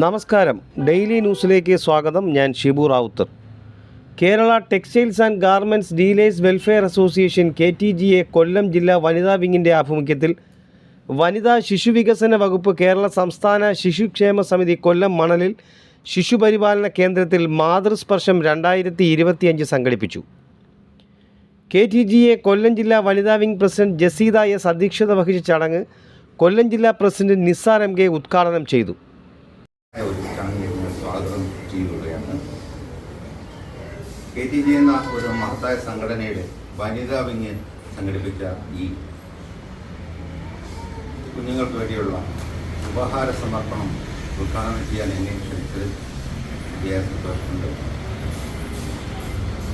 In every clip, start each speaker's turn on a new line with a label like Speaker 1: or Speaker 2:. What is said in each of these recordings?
Speaker 1: നമസ്കാരം. ഡെയിലി ന്യൂസിലേക്ക് സ്വാഗതം. ഞാൻ Shibu Rawther. Kerala textiles and garments dealers welfare association K T G A Kollam ജില്ലാ വനിതാ വിങ്ങിന്റെ ആഭിമുഖ്യത്തിൽ വനിതാ ശിശുവികസന വകുപ്പ് കേരള സംസ്ഥാന ശിശുക്ഷേമ സമിതി കൊല്ലം മണലിൽ ശിശുപരിപാലന കേന്ദ്രത്തിൽ മാതൃസ്പർശം രണ്ടായിരത്തി ഇരുപത്തിയഞ്ച് സംഘടിപ്പിച്ചു. K T G A Kollam ജില്ലാ വനിതാ വിംഗ് പ്രസിഡന്റ് ജസീദ എസ് അധ്യക്ഷത വഹിച്ച ചടങ്ങ് കൊല്ലം ജില്ലാ പ്രസിഡന്റ് നിസാർ എം കെ ഉദ്ഘാടനം ചെയ്തു.
Speaker 2: ഒരു സ്വാഗതം ചെയ്യുകയാണ് കെ ടി ജി എന്ന ഒരു മഹത്തായ സംഘടനയുടെ വനിതാ വിങ് സംഘടിപ്പിച്ച ഈ കുഞ്ഞുങ്ങൾക്ക് വേണ്ടിയുള്ള ഉപഹാര സമർപ്പണം ഉദ്ഘാടനം ചെയ്യാൻ എന്നെ ക്ഷണിച്ചത് ഏറെ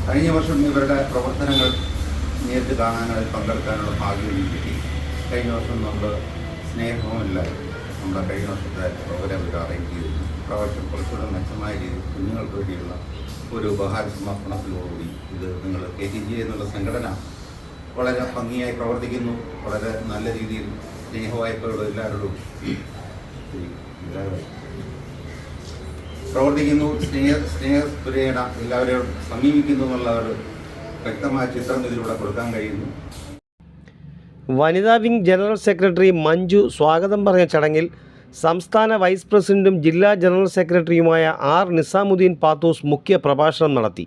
Speaker 2: കഴിഞ്ഞ വർഷം ഇവരുടെ പ്രവർത്തനങ്ങൾ നേരിട്ട് കാണാനായി പങ്കെടുക്കാനുള്ള ഭാഗ്യം കിട്ടി. കഴിഞ്ഞ വർഷം നമ്മൾ സ്നേഹവുമില്ല നമ്മുടെ കഴിഞ്ഞ വർഷത്തെ പ്രോഗ്രാം ഇവർ അറേഞ്ച് ചെയ്തിരുന്നു പ്രാവശ്യം കുറച്ചുകൂടെ മെച്ചമായ രീതിയിൽ കുഞ്ഞുങ്ങൾക്ക് വേണ്ടിയുള്ള ഒരു ഉപഹാര സമർപ്പണത്തിലോടുകൂടി ഇത് നിങ്ങൾ കെ ടി ജി എന്നുള്ള സംഘടന വളരെ ഭംഗിയായി പ്രവർത്തിക്കുന്നു. വളരെ നല്ല രീതിയിൽ സ്നേഹവായ്പകളും എല്ലാവരോടും എല്ലാവരും പ്രവർത്തിക്കുന്നു. സ്നേഹ സ്നേഹസ്പുരേണ എല്ലാവരെയും സമീപിക്കുന്നു എന്നുള്ള ഒരു വ്യക്തമായ ചിത്രം ഇതിലൂടെ കൊടുക്കാൻ കഴിയുന്നു.
Speaker 1: വനിതാ വിംഗ് ജനറൽ സെക്രട്ടറി മഞ്ജു സ്വാഗതം പറഞ്ഞ ചടങ്ങിൽ സംസ്ഥാന വൈസ് പ്രസിഡന്റും ജില്ലാ ജനറൽ സെക്രട്ടറിയുമായ ആർ നിസാമുദ്ദീൻ പാത്തൂസ് മുഖ്യ പ്രഭാഷണം നടത്തി.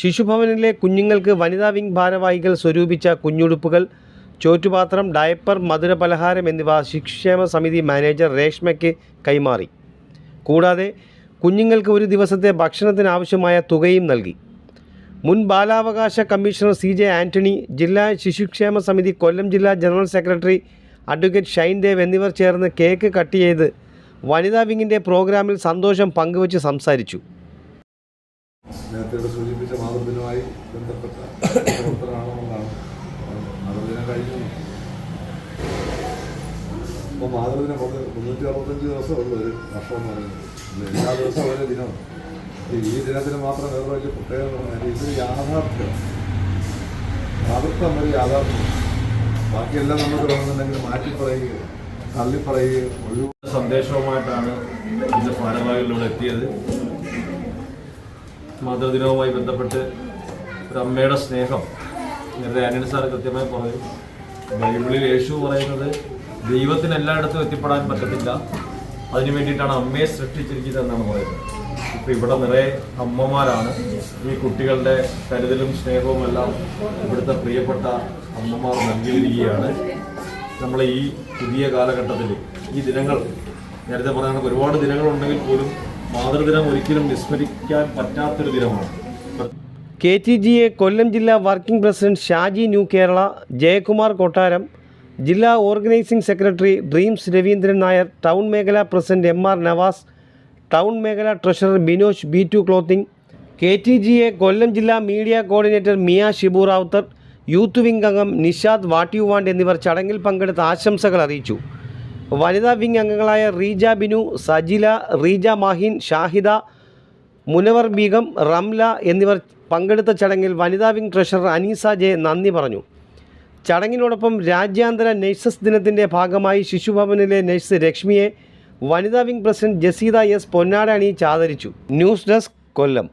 Speaker 1: ശിശുഭവനിലെ കുഞ്ഞുങ്ങൾക്ക് വനിതാ വിംഗ് ഭാരവാഹികൾ സ്വരൂപിച്ച കുഞ്ഞുടുപ്പുകൾ ചോറ്റുപാത്രം ഡയപ്പർ മധുര പലഹാരം എന്നിവ ശിശുക്ഷേമ സമിതി മാനേജർ രേഷ്മയ്ക്ക് കൈമാറി. കൂടാതെ കുഞ്ഞുങ്ങൾക്ക് ഒരു ദിവസത്തെ ഭക്ഷണത്തിന് ആവശ്യമായ തുകയും നൽകി. മുൻ ബാലാവകാശ കമ്മീഷണർ സി ജെ ആന്റണി ജില്ലാ ശിശുക്ഷേമ സമിതി കൊല്ലം ജില്ലാ general secretary advocate Shine Dev എന്നിവർ ചേർന്ന് കേക്ക് കട്ട് ചെയ്ത് വനിതാ വിങ്ങിന്റെ പ്രോഗ്രാമിൽ സന്തോഷം പങ്കുവച്ച് സംസാരിച്ചു.
Speaker 3: നേരത്തെ സൂചിപ്പിച്ച മാതൃദിനവുമായി ബന്ധപ്പെട്ട പ്രവർത്തനമാണെന്നാണ് മാതൃദിനം കഴിഞ്ഞു. അപ്പോൾ മാതൃദിനം മുന്നൂറ്റി അറുപത്തഞ്ച് ദിവസമേ ഉള്ളൂ ഒരു വർഷം എല്ലാ ദിവസവും ഓരോ ദിനമാണ്. ഈ ദിനത്തിന് മാത്രം വേറെ വലിയ പ്രത്യേകത എന്ന് പറഞ്ഞാൽ ഇത് യാഥാർത്ഥ്യം. മാതൃത്വം ഒരു യാഥാർത്ഥ്യം. ബാക്കിയെല്ലാം നമുക്ക് വേണമെന്നുണ്ടെങ്കിൽ മാറ്റി പറയുകയോ തള്ളിപ്പറയുകയോ ഒരു
Speaker 4: സന്ദേശവുമായിട്ടാണ് ഇന്ന് ഭാരവാഹികളിലൂടെ എത്തിയത്. മാതൃദിനവുമായി ബന്ധപ്പെട്ട് ഒരു അമ്മയുടെ സ്നേഹം. നേരത്തെ ആന്റണി സാർ കൃത്യമായി പറഞ്ഞു ബൈബിളിൽ യേശു പറയുന്നത് ദൈവത്തിന് എല്ലായിടത്തും എത്തിപ്പെടാൻ പറ്റത്തില്ല. അതിനു വേണ്ടിയിട്ടാണ് അമ്മയെ സൃഷ്ടിച്ചിരിക്കുന്നത് എന്നാണ് പറയുന്നത്. ഇപ്പം ഇവിടെ നിറയെ അമ്മമാരാണ് ഈ കുട്ടികളുടെ കരുതലും സ്നേഹവും എല്ലാം ഇവിടുത്തെ പ്രിയപ്പെട്ട അമ്മമാർ നൽകിയിരിക്കുകയാണ്. നമ്മൾ ഈ പുതിയ കാലഘട്ടത്തിൽ ഈ ദിനങ്ങൾ നേരത്തെ പറഞ്ഞ ഒരുപാട് ദിനങ്ങളുണ്ടെങ്കിൽ പോലും മാതൃദിനം ഒരിക്കലും വിസ്മരിക്കാൻ പറ്റാത്തൊരു ദിനമാണ്.
Speaker 1: കെ ടി ജിയെ കൊല്ലം ജില്ലാ working president Shaji new Kerala Jayakumar Kottaram ജില്ലാ organising secretary dreams Raveendran Nair town മേഖലാ president M R Navas town മേഖലാ treasurer Binosh B two clothing K T G A Kollam ജില്ലാ media coordinator Miya Shibu Rawther youth wing അംഗം നിഷാദ് വാട്ടിയുവാണ്ട് എന്നിവർ ചടങ്ങിൽ പങ്കെടുത്ത് ആശംസകൾ അറിയിച്ചു. വനിതാ വിംഗ് അംഗങ്ങളായ റീജ ബിനു സജില റീജ മാഹിൻ ഷാഹിദ മുനവർ ബീഗം റംല എന്നിവർ പങ്കെടുത്ത ചടങ്ങിൽ വനിതാ വിംഗ് ട്രഷറർ അനീസ ജെ നന്ദി പറഞ്ഞു. ചടങ്ങിനോടൊപ്പം രാജ്യാന്തര നഴ്സസ് ദിനത്തിന്റെ ഭാഗമായി ശിശുഭവനിലെ നഴ്സ് രശ്മിയെ വനിതാ വിംഗ് പ്രസിഡന്റ് ജസീദ എസ് പൊന്നാട അണിയിച്ച് ആദരിച്ചു ന്യൂസ് ഡെസ്ക് കൊല്ലം.